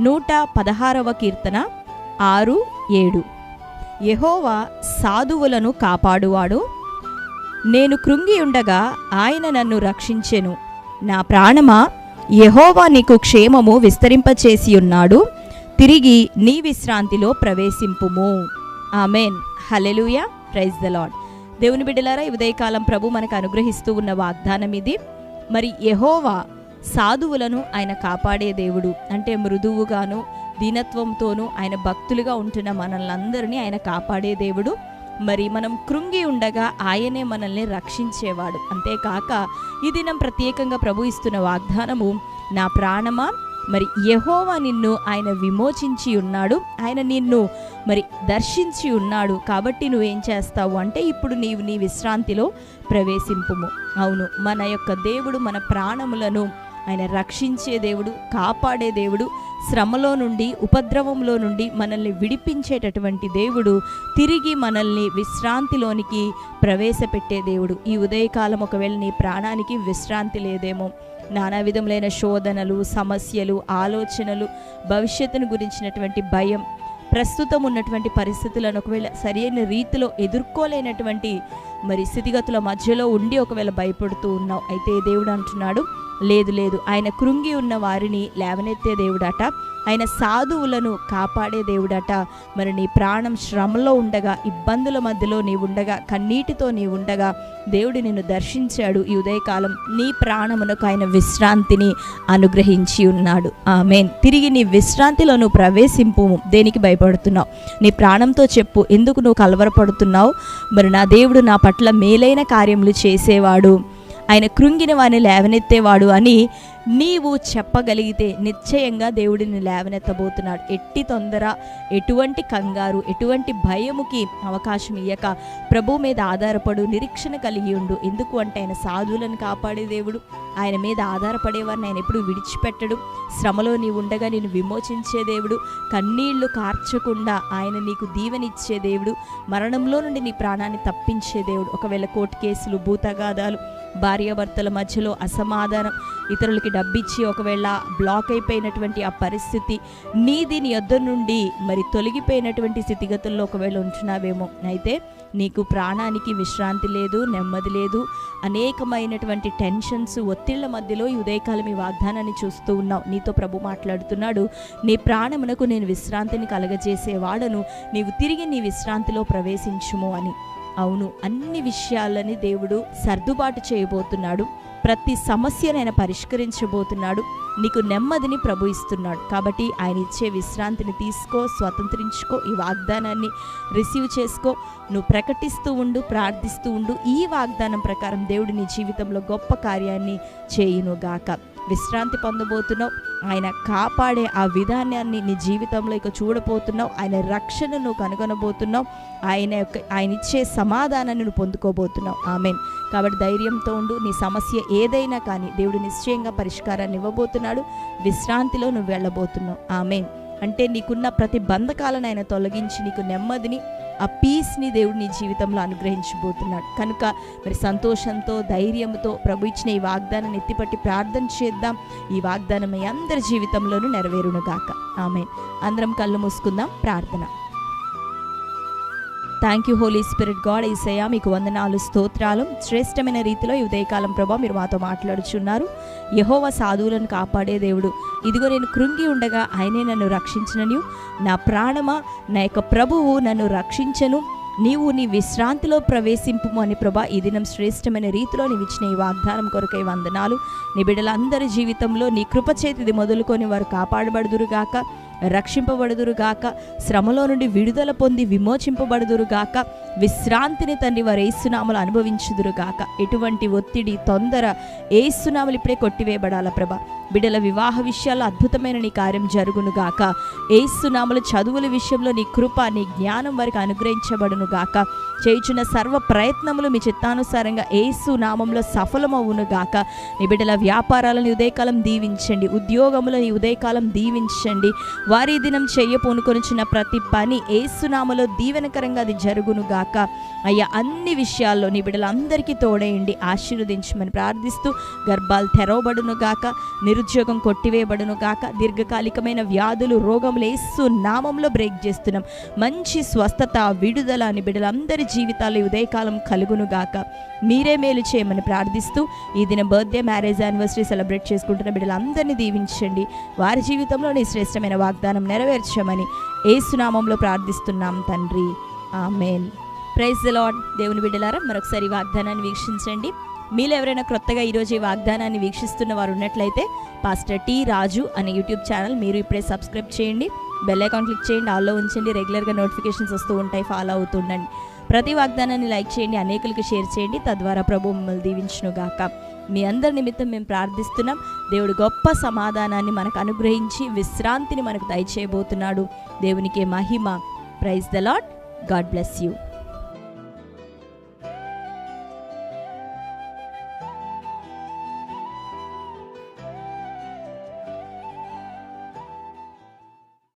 నూట పదహారవ కీర్తన ఆరు ఏడు. యహోవా సాధువులను కాపాడువాడు. నేను కృంగి ఉండగా ఆయన నన్ను రక్షించెను. నా ప్రాణమా? యహోవా నీకు క్షేమము విస్తరింపచేసి ఉన్నాడు తిరిగి నీ విశ్రాంతిలో ప్రవేశింపుము. Amen. Hallelujah praise the lord దేవుని బిడ్డలారా ఈ ఉదయకాలం ప్రభు మనకు అనుగ్రహిస్తూ ఉన్న వాగ్దానం ఇది మరి యహోవా సాధువులను ఆయన కాపాడే దేవుడు. అంటే మృదువుగాను దీనత్వంతోనూ ఆయన భక్తులుగా ఉంటున్న మనల్ని ఆయన కాపాడే దేవుడు. మరి మనం కృంగి ఉండగా ఆయనే మనల్ని రక్షించేవాడు. అంతేకాక ఈ దినం ప్రత్యేకంగా ప్రభు ఇస్తున్న వాగ్దానము నా ప్రాణమా? మరి యహోవా నిన్ను ఆయన విమోచించి ఉన్నాడు. ఆయన నిన్ను మరి దర్శించి ఉన్నాడు. కాబట్టి నువ్వేం చేస్తావు? అంటే ఇప్పుడు నీవు నీ విశ్రాంతిలో ప్రవేశింపుము. అవును మన యొక్క దేవుడు మన ప్రాణములను ఆయన రక్షించే దేవుడు కాపాడే దేవుడు శ్రమలో నుండి ఉపద్రవంలో నుండి మనల్ని విడిపించేటటువంటి దేవుడు తిరిగి మనల్ని విశ్రాంతిలోనికి ప్రవేశపెట్టే దేవుడు. ఈ ఉదయకాలం ఒకవేళ నీ ప్రాణానికి విశ్రాంతి లేదేమో నానా విధములైన శోధనలు సమస్యలు ఆలోచనలు భవిష్యత్తును గురించినటువంటి భయం ప్రస్తుతం ఉన్నటువంటి పరిస్థితులను ఒకవేళ సరైన రీతిలో ఎదుర్కోలేనటువంటి మరి స్థితిగతుల మధ్యలో ఉండి ఒకవేళ భయపడుతూ ఉన్నావు అయితే దేవుడు అంటున్నాడు లేదు లేదు. ఆయన కృంగి ఉన్న వారిని లేవనెత్తే దేవుడట. ఆయన సాధువులను కాపాడే దేవుడట. మరి నీ ప్రాణం శ్రమలో ఉండగా ఇబ్బందుల మధ్యలో నీవు ఉండగా కన్నీటితో నీవు ఉండగా దేవుడు నిన్ను దర్శించాడు. ఈ ఉదయకాలం నీ ప్రాణమునకు ఆయన విశ్రాంతిని అనుగ్రహించి ఉన్నాడు. ఆమెన్. తిరిగి నీ విశ్రాంతిలో నువ్వు ప్రవేశింపు దేనికి భయపడుతున్నావు? నీ ప్రాణంతో చెప్పు. ఎందుకు నువ్వు కలవరపడుతున్నావు? మరి నా దేవుడు నా పట్ల మేలైన కార్యములు చేసేవాడు. ఆయన కృంగిన వాని లేవనెత్తేవాడు అని నీవు చెప్పగలిగితే నిశ్చయంగా దేవుడిని లేవనెత్తబోతున్నాడు. ఎట్టి తొందర ఎటువంటి కంగారు ఎటువంటి భయముకి అవకాశం ఇయ్యక ప్రభు మీద ఆధారపడు నిరీక్షణ కలిగి ఉండు. ఎందుకు అంటే ఆయన సాధువులను కాపాడే దేవుడు. ఆయన మీద ఆధారపడేవారిని ఆయన ఎప్పుడు విడిచిపెట్టడు. శ్రమలో నీవు ఉండగా నేను విమోచించే దేవుడు. కన్నీళ్ళు కార్చకుండా ఆయన నీకు దీవెనిచ్చే దేవుడు. మరణంలో నుండి నీ ప్రాణాన్ని తప్పించే దేవుడు. ఒకవేళ కోర్టు కేసులు భూతగాదాలు భార్యాభర్తల మధ్యలో అసమాధానం ఇతరులకి డబ్బిచ్చి ఒకవేళ బ్లాక్ అయిపోయినటువంటి ఆ పరిస్థితి నీది నీ యొద్ద నుండి మరి తొలగిపోయినటువంటి స్థితిగతుల్లో ఒకవేళ ఉంటున్నావేమో. అయితే నీకు ప్రాణానికి విశ్రాంతి లేదు నెమ్మది లేదు. అనేకమైనటువంటి టెన్షన్స్ ఒత్తిళ్ళ మధ్యలో ఈ ఉదయకాలం ఈ వాగ్దానాన్ని చూస్తూ ఉన్నావు. నీతో ప్రభు మాట్లాడుతున్నాడు. నీ ప్రాణమునకు నేను విశ్రాంతిని కలగజేసేవాడను. నీవు తిరిగి నీ విశ్రాంతిలో ప్రవేశించుము అని. అవును అన్ని విషయాలని దేవుడు సర్దుబాటు చేయబోతున్నాడు. ప్రతి సమస్యను ఆయన పరిష్కరించబోతున్నాడు. నీకు నెమ్మదిని ప్రభు ఇస్తున్నాడు. కాబట్టి ఆయన ఇచ్చే విశ్రాంతిని తీసుకో స్వతంత్రించుకో ఈ వాగ్దానాన్ని రిసీవ్ చేసుకో. నువ్వు ప్రకటిస్తూ ఉండు ప్రార్థిస్తూ ఉండు. ఈ వాగ్దానం ప్రకారం దేవుడు నీ జీవితంలో గొప్ప కార్యాన్ని చేయును గాక విశ్రాంతి పొందబోతున్నావు. ఆయన కాపాడే ఆ విధానాన్ని నీ జీవితంలో ఇక చూడబోతున్నావు. ఆయన రక్షణను కనుగొనబోతున్నావు. ఆయన యొక్క ఆయన ఇచ్చే సమాధానాన్ని నువ్వు పొందుకోబోతున్నావు. ఆమెన్. కాబట్టి ధైర్యంతో ఉండు. నీ సమస్య ఏదైనా కానీ దేవుడు నిశ్చయంగా పరిష్కారాన్ని ఇవ్వబోతున్నాడు. విశ్రాంతిలో నువ్వు వెళ్ళబోతున్నావు. ఆమెన్. అంటే నీకున్న ప్రతి బంధకాలను ఆయన తొలగించి నీకు నెమ్మదిని ఆ పీస్ని దేవుడు నీ జీవితంలో అనుగ్రహించబోతున్నాడు. కనుక మరి సంతోషంతో ధైర్యంతో ప్రభు ఇచ్చిన ఈ వాగ్దానాన్ని ఎత్తిపట్టి ప్రార్థన చేద్దాం. ఈ వాగ్దానం మీ అందరి జీవితంలోనూ నెరవేరును గాక. ఆమె అందరం కళ్ళు మూసుకుందాం. ప్రార్థన. Thank you holy spirit god Esayya మీకు వందనాలు స్తోత్రాలు. శ్రేష్టమైన రీతిలో ఈ ఉదయకాలం ప్రభా మీరు మాతో మాట్లాడుచున్నారు. యహోవ సాధువులను కాపాడే దేవుడు. ఇదిగో నేను కృంగి ఉండగా ఆయనే నన్ను రక్షించినను నా ప్రాణమా నా యొక్క ప్రభువు నన్ను రక్షించను. నీవు నీ విశ్రాంతిలో ప్రవేశింపు అని ప్రభా ఈ దినం శ్రేష్టమైన రీతిలో నీవు ఇచ్చిన ఈ వాగ్దానం కొరకై వందనాలు. నీ బిడ్డలందరి జీవితంలో నీ కృపచేతిది మొదలుకొని వారు కాపాడబడుదురుగాక రక్షింపబడుదురుగాక. శ్రమలో నుండి విడుదల పొంది విమోచింపబడుదురుగాక. విశ్రాంతిని తండ్రి వారు ఏసునామలు అనుభవించుదురు గాక ఎటువంటి ఒత్తిడి తొందర ఏసునామలు ఇప్పుడే కొట్టివేయబడాల ప్రభ? బిడ్డల వివాహ విషయాల్లో అద్భుతమైన నీ కార్యం జరుగును గాక ఏసునామలు చదువుల విషయంలో నీ కృప నీ జ్ఞానం వారికి అనుగ్రహించబడును గాక చేయుచున్న సర్వ ప్రయత్నములు మీ చిత్తానుసారంగా ఏసు నామంలో సఫలమవును గాక నీ బిడ్డల వ్యాపారాలను ఉదయకాలం దీవించండి. ఉద్యోగములు నీ ఉదయకాలం దీవించండి. వారి దినం చెయ్య పూనుకొనిచున్న ప్రతి పని ఏసునామలో దీవెనకరంగా అది జరుగును గాక అయ్యా అన్ని విషయాల్లో నీ బిడ్డలందరికీ తోడేయండి ఆశీర్వదించమని ప్రార్థిస్తూ గర్భాలు తెరవబడును గాక నిరుద్యోగం కొట్టివేయబడును గాక దీర్ఘకాలికమైన వ్యాధులు రోగములు ఏసు నామంలో బ్రేక్ చేస్తున్నాం. మంచి స్వస్థత విడుదల అని బిడ్డలందరి జీవితాలు ఉదయకాలం కలుగును గాక. మీరే మేలు చేయమని ప్రార్థిస్తూ ఈ దిన బర్త్డే మ్యారేజ్ యానివర్సరీ సెలబ్రేట్ చేసుకుంటున్న బిడ్డలందరినీ దీవించండి. వారి జీవితంలో నీ శ్రేష్టమైన వాగ్దానం నెరవేర్చమని ఏసునామంలో ప్రార్థిస్తున్నాం తండ్రి. ఆమెన్. ప్రైజ్ ద లాడ్ దేవుని బిడ్డలారా మరొకసారి వాగ్దానాన్ని వీక్షించండి. మీలో ఎవరైనా క్రొత్తగా ఈరోజు ఈ వాగ్దానాన్ని వీక్షిస్తున్న వారు ఉన్నట్లయితే పాస్టర్ టీ రాజు అనే యూట్యూబ్ ఛానల్ మీరు ఇప్పుడే సబ్స్క్రైబ్ చేయండి. బెల్ అకౌంట్ క్లిక్ చేయండి ఆల్లో ఉంచండి రెగ్యులర్గా నోటిఫికేషన్స్ వస్తూ ఉంటాయి ఫాలో అవుతుండండి ప్రతి వాగ్దానాన్ని లైక్ చేయండి అనేకులకు షేర్ చేయండి తద్వారా ప్రభు మిమ్మల్ని దీవించునుగాక. మీ అందరి నిమిత్తం మేము ప్రార్థిస్తున్నాం. దేవుడు గొప్ప సమాధానాన్ని మనకు అనుగ్రహించి విశ్రాంతిని మనకు దయచేయబోతున్నాడు. దేవునికి మహిమ. Praise the lord god bless you